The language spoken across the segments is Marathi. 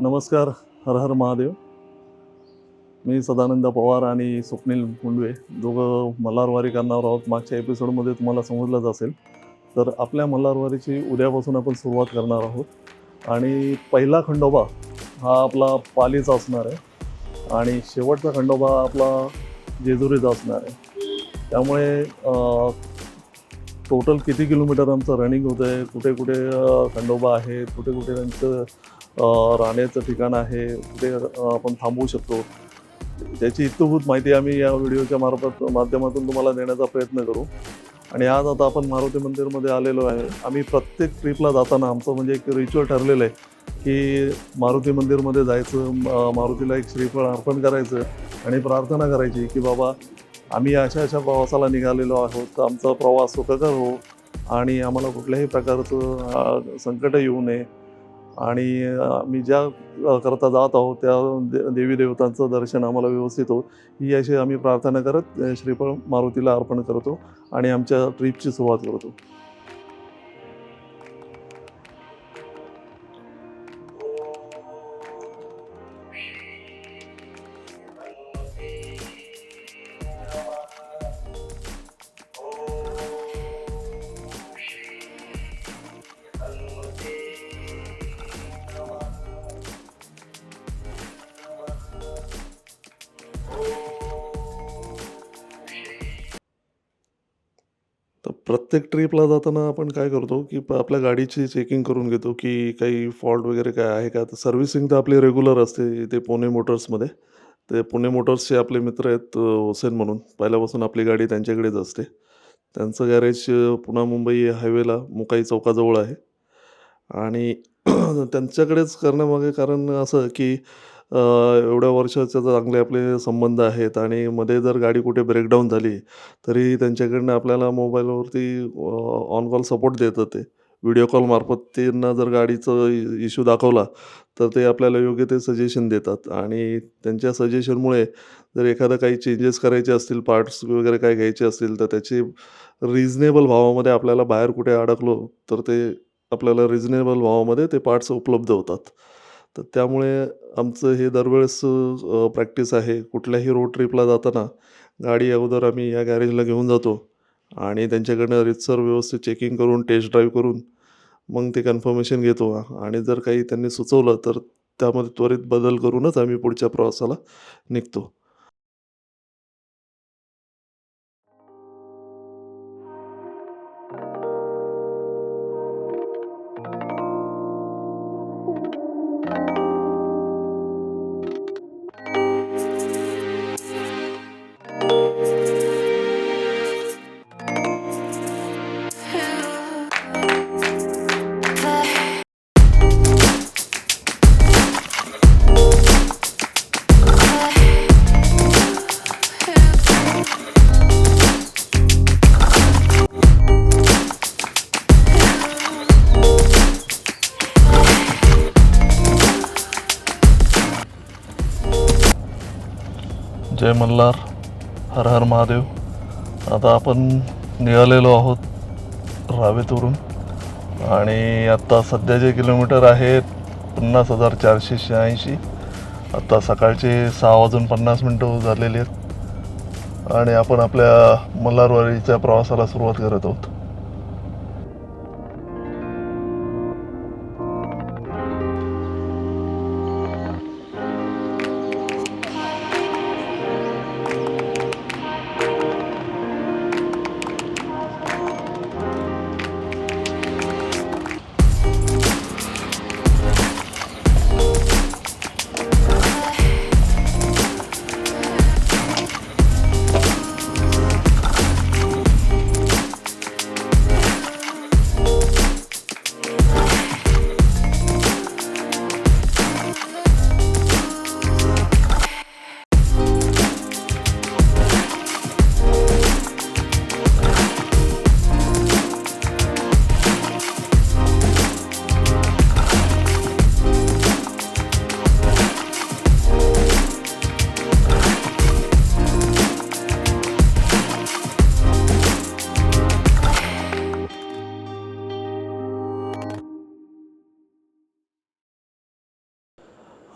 नमस्कार हर हर महादेव. मी सदानंद पवार आणि स्वप्नील मुंडवे. दोघं मल्हारवारी करणार आहोत. मागच्या एपिसोडमध्ये तुम्हाला समजलंच असेल. तर आपल्या मल्हारवारीची उद्यापासून आपण सुरुवात करणार आहोत. आणि पहिला खंडोबा हा आपला पालीचा असणार आहे. आणि शेवटचा खंडोबा आपला जेजुरीचा असणार आहे. त्यामुळे टोटल किती किलोमीटर आमचं रनिंग होतं आहे कुठे कुठे खंडोबा आहे? कुठे कुठे त्यांचं राहण्याचं ठिकाण आहे कुठे आपण थांबवू शकतो. त्याची इत्तभूत माहिती आम्ही या व्हिडिओच्या मार्फत माध्यमातून तुम्हाला देण्याचा प्रयत्न करू. आणि आज आता आपण मारुती मंदिरमध्ये आलेलो आहे. आम्ही प्रत्येक ट्रिपला जाताना आमचं म्हणजे एक रिच्युअल ठरलेलं आहे की मारुती मंदिरमध्ये जायचं मारुतीला एक श्रीफळ अर्पण करायचं आणि प्रार्थना करायची की बाबा आम्ही अशा अशा प्रवासाला निघालेलो आहोत. तर आमचा प्रवास सुखकर हो आणि आम्हाला कुठल्याही प्रकारचं संकट येऊ नये. आणि आम्ही ज्या करता जात आहोत त्या दे देवी देवतांचं दर्शन आम्हाला व्यवस्थित हो ही अशी आम्ही प्रार्थना करत श्रीफळ मारुतीला अर्पण करतो आणि आमच्या ट्रिपची सुरुवात करतो. प्रत्येक ट्रिपला जाताना आपण काय करतो की प आपल्या गाडीची चेकिंग करून घेतो की काही फॉल्ट वगैरे काय आहे का? तर सर्व्हिसिंग तर आपली रेग्युलर असते इथे पुणे मोटर्समध्ये. ते पुणे मोटर्सचे आपले मित्र आहेत अ, हुसेन म्हणून. पहिल्यापासून आपली गाडी त्यांच्याकडेच असते. त्यांचं गॅरेज अ, मुंबई हायवेला मुकाई चौकाजवळ आहे. आणि त्यांच्याकडेच करण्यामागे कारण असं की एवढ्या वर्षाचे चांगले आपले संबंध आहेत आणि मध्ये जर गाडी कुठे ब्रेकडाऊन झाली तरी त्यांच्याकडनं आपल्याला मोबाईलवरती ऑन कॉल सपोर्ट देतात ते व्हिडिओ कॉलमार्फत त्यांना जर गाडीचं इश्यू दाखवला तर ते आपल्याला योग्य ते सजेशन देतात. आणि त्यांच्या सजेशनमुळे जर एखादं काही चेंजेस करायचे असतील पार्ट्स वगैरे काय घ्यायचे असतील तर त्याचे रिजनेबल भावामध्ये आपल्याला बाहेर कुठे अडकलो तर ते आपल्याला रिजनेबल भावामध्ये ते पार्ट्स उपलब्ध होतात. तर त्यामुळे आमचं हे दरवेळेस प्रॅक्टिस आहे. कुठल्याही रोड ट्रिपला जाताना गाडी अगोदर आम्ही या गॅरेजला घेऊन जातो आणि त्यांच्याकडनं रितसर व्यवस्थित चेकिंग करून टेस्ट ड्राईव्ह करून मग ते कन्फर्मेशन घेतो. आणि जर काही त्यांनी सुचवलं तर त्यामध्ये त्वरित बदल करूनच आम्ही पुढच्या प्रवासाला निघतो. जय मल्हार हर हर महादेव. आता आपण निघालेलो आहोत रावेतवरून. आणि आत्ता सध्या जे किलोमीटर आहेत पन्नास हजार चारशे शहाऐंशी. आत्ता सकाळचे सहा वाजून पन्नास मिनटं झालेली आहेत. आणि आपण आपल्या मल्हारवाडीच्या प्रवासाला सुरुवात करत आहोत.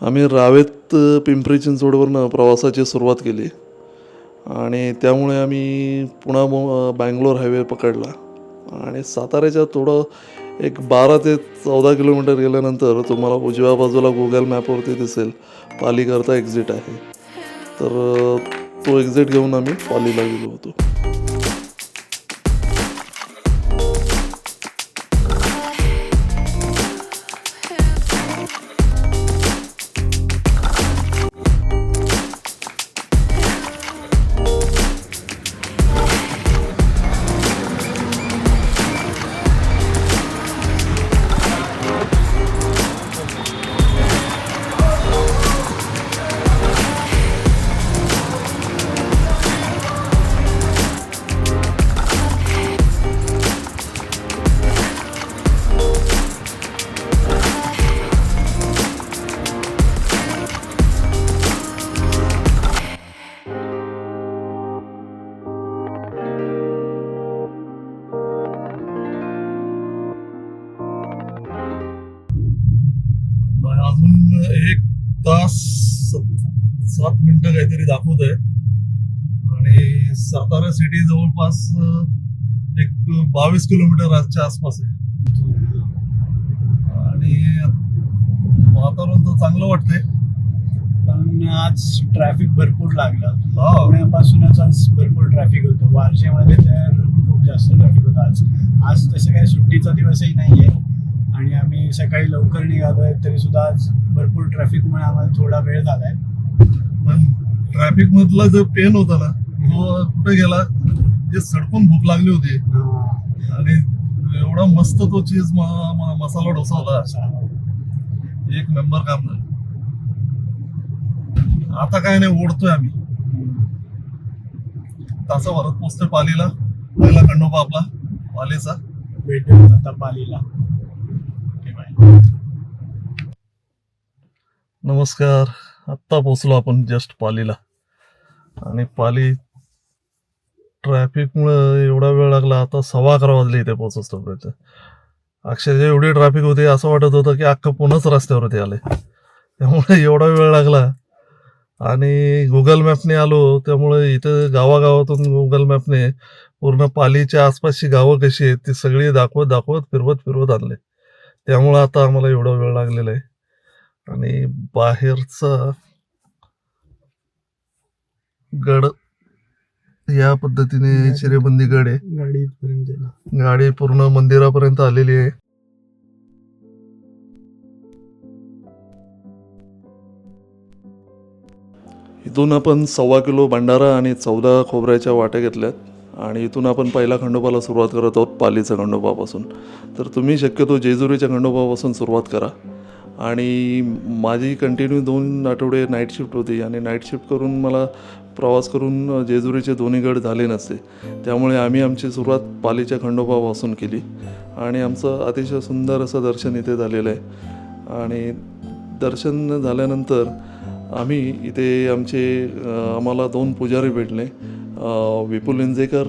आम्ही रावेत पिंपरी चिंचवडवरनं प्रवासाची सुरुवात केली. आणि त्यामुळे आम्ही पुणा बँगलोर हायवे पकडला. आणि साताऱ्याच्या थोडं एक बारा ते चौदा किलोमीटर गेल्यानंतर तुम्हाला उजव्या बाजूला गुगल मॅपवरती दिसेल पालीकरता एक्झिट आहे. तर तो एक्झिट घेऊन आम्ही पालीला गेलो होतो. सात मिनिटं काहीतरी दाखवत आहे आणि सातारा सिटी जवळपास एक बावीस किलोमीटरच्या आसपास आहे. आणि वातावरण तर चांगलं वाटतंय. पण आज ट्रॅफिक भरपूर लागलं. पुण्यापासूनच आज भरपूर ट्रॅफिक होतं. वारजेमध्ये तर खूप जास्त ट्रॅफिक होतं. आज आज तसं काही सुट्टीचा दिवसही नाहीये. आणि आम्ही सकाळी लवकर निघालोय तरी सुद्धा आज भरपूर ट्रॅफिकमुळे आम्हाला थोडा वेळ झालाय. पण ट्रॅफिक मधला जो पेन होता ना तो कुठे गेला? जे सडकून भूक लागली होती. आणि एवढा मस्त तो चीज मसाला डोसा होता. एक नंबर काम झालं आता काय नाही ओढतोय आम्ही. तासाभरात पोचतोय पालीला. पहिला खंडोबा आपला पालीचा. आता पालीला. नमस्कार. आत्ता पोचलो आपण जस्ट पालीला. आणि पाली ट्रॅफिकमुळं एवढा वेळ लागला आता सव्वा अकरा वाजले इथे पोहोचतोपर्यंत अक्षरशः एवढी ट्रॅफिक होती असं वाटत होतं की अख्खं पुन्हाच रस्त्यावरती आले. त्यामुळे एवढा वेळ लागला. आणि गुगल मॅपने आलो त्यामुळे इथं गावागावातून गुगल मॅपने पूर्ण पालीच्या आसपासची गावं कशी आहेत ती सगळी दाखवत दाखवत फिरवत फिरवत आणले. त्यामुळं आता आम्हाला एवढा वेळ लागलेला आहे. आणि बाहेरचा गड या पद्धतीने चिरेबंदी गड आहे. गाडी इथपर्यंत. गाडी पूर्ण मंदिरापर्यंत आलेली आहे. इथून आपण सव्वा किलो भंडारा आणि चौदा खोबऱ्याच्या वाट्या घेतल्यात आणि इथून आपण पहिला खंडोबाला सुरुवात करत आहोत पालीचा खंडोबापासून. तर तुम्ही शक्यतो जेजुरीच्या खंडोबापासून सुरुवात करा. आणि माझी कंटिन्यू दोन आठवडे नाईट शिफ्ट होती आणि नाईट शिफ्ट करून मला प्रवास करून जेजुरीचे दोन्ही गड झाले नसते. त्यामुळे आम्ही आमची सुरुवात पालीच्या खंडोबापासून केली. आणि आमचं अतिशय सुंदर असं दर्शन इथे झालेलं आहे. आणि दर्शन झाल्यानंतर आम्ही इथे आमचे आम्हाला दोन पुजारी भेटले. विपुल इंजेकर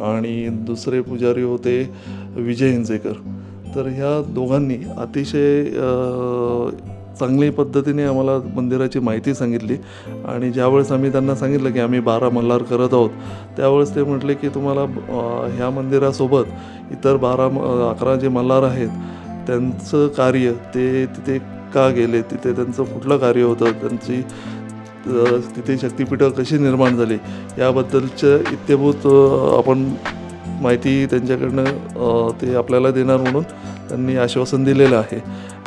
आणि दुसरे पुजारी होते विजय इंजेकर. तर ह्या दोघांनी अतिशय चांगली पद्धतीने आम्हाला मंदिराची माहिती सांगितली. आणि ज्यावेळेस आम्ही त्यांना सांगितलं की आम्ही बारा मल्हार करत आहोत त्यावेळेस ते म्हटले की तुम्हाला ह्या मंदिरासोबत इतर बारा म- अकरा जे मल्हार आहेत त्यांचं कार्य ते तिथे का गेले तिथे त्यांचं कुठलं कार्य होतं त्यांची तिथे शक्तिपीठं कशी निर्माण झाली याबद्दलचं इत्यभूत आपण माहिती त्यांच्याकडनं ते आपल्याला देणार म्हणून त्यांनी आश्वासन दिलेलं आहे.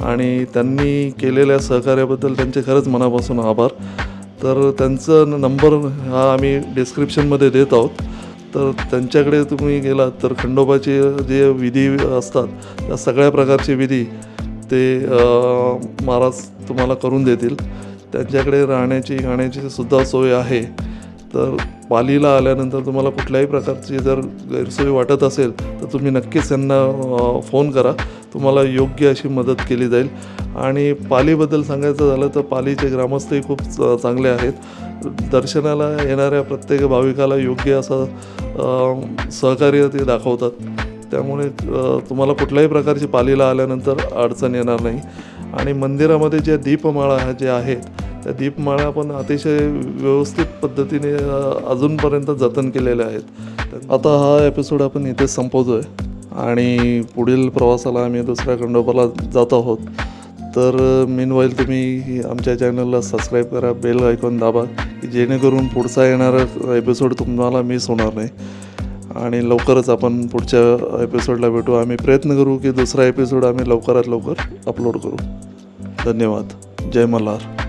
आणि त्यांनी केलेल्या सहकार्याबद्दल त्यांचे खरंच मनापासून आभार. तर त्यांचं नंबर हा आम्ही डिस्क्रिप्शनमध्ये देत आहोत. तर त्यांच्याकडे तुम्ही गेलात तर खंडोबाचे जे विधी असतात त्या सगळ्या प्रकारचे विधी ते महाराज तुम्हाला करून देतील. त्यांच्याकडे राहण्याची खाण्याची सुद्धा सोय आहे. तर पालीला आल्यानंतर तुम्हाला कुठल्याही प्रकारची जर गैरसोय वाटत असेल तर तुम्ही नक्कीच त्यांना फोन करा. तुम्हाला योग्य अशी मदत केली जाईल. आणि पालीबद्दल सांगायचं झालं तर पालीचे ग्रामस्थही खूप च- चांगले आहेत. दर्शनाला येणाऱ्या प्रत्येक भाविकाला योग्य असं सहकार्य ते दाखवतात. त्यामुळे तुम्हाला कुठल्याही प्रकारची पालीला आल्यानंतर अडचण येणार नाही. आणि मंदिरामध्ये ज्या दीपमाळा ज्या आहेत त्या दीपमाळा आपण अतिशय व्यवस्थित पद्धतीने अजूनपर्यंत जतन केलेल्या आहेत. आता हा एपिसोड आपण इथे संपवतो आहे आणि पुढील प्रवासाला आम्ही दुसऱ्या खंडोबाला जात आहोत. तर मीनवाईल तुम्ही आमच्या चॅनलला सबस्क्राईब करा बेल आयकॉन दाबा की जेणेकरून पुढचा येणारा एपिसोड तुम्हाला मिस होणार नाही. आणि लवकरच आपण पुढच्या एपिसोडला भेटू. आम्ही प्रयत्न करू की दुसरा एपिसोड आम्ही लवकरात लवकर अपलोड करू. धन्यवाद. जय मल्हार.